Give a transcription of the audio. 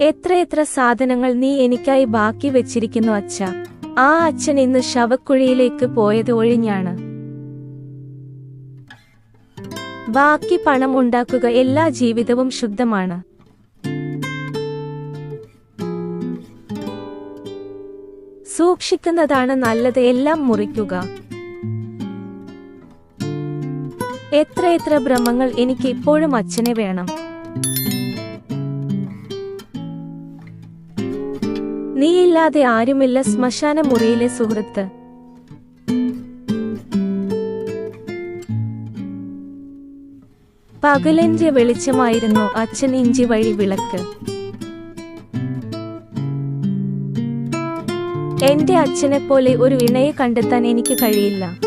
എത്രയെത്ര സാധനങ്ങൾ നീ എനിക്കായി ബാക്കി വെച്ചിരിക്കുന്നു അച്ഛ. ആ അച്ഛൻ ഇന്ന് ശവക്കുഴിയിലേക്ക് പോയത് ഒഴിഞ്ഞാണ്. ബാക്കി പണം ഉണ്ടാക്കുക എല്ലാ ജീവിതവും ശുദ്ധമാണ്. സൂക്ഷിക്കുന്നതാണ് നല്ലത് എല്ലാം മുറിക്കുക. എത്രയെത്ര ഭ്രമങ്ങൾ എനിക്ക് ഇപ്പോഴും അച്ഛനെ വേണം. നീയില്ലാതെ ആരുമില്ല ശ്മശാന മുറിയിലെ സുഹൃത്ത്. പകലെന്റെ വെളിച്ചമായിരുന്നു അച്ഛൻ ഇഞ്ചി വഴി വിളക്ക്. എന്റെ അച്ഛനെ പോലെ ഒരു ഇണയെ കണ്ടെത്താൻ എനിക്ക് കഴിയില്ല.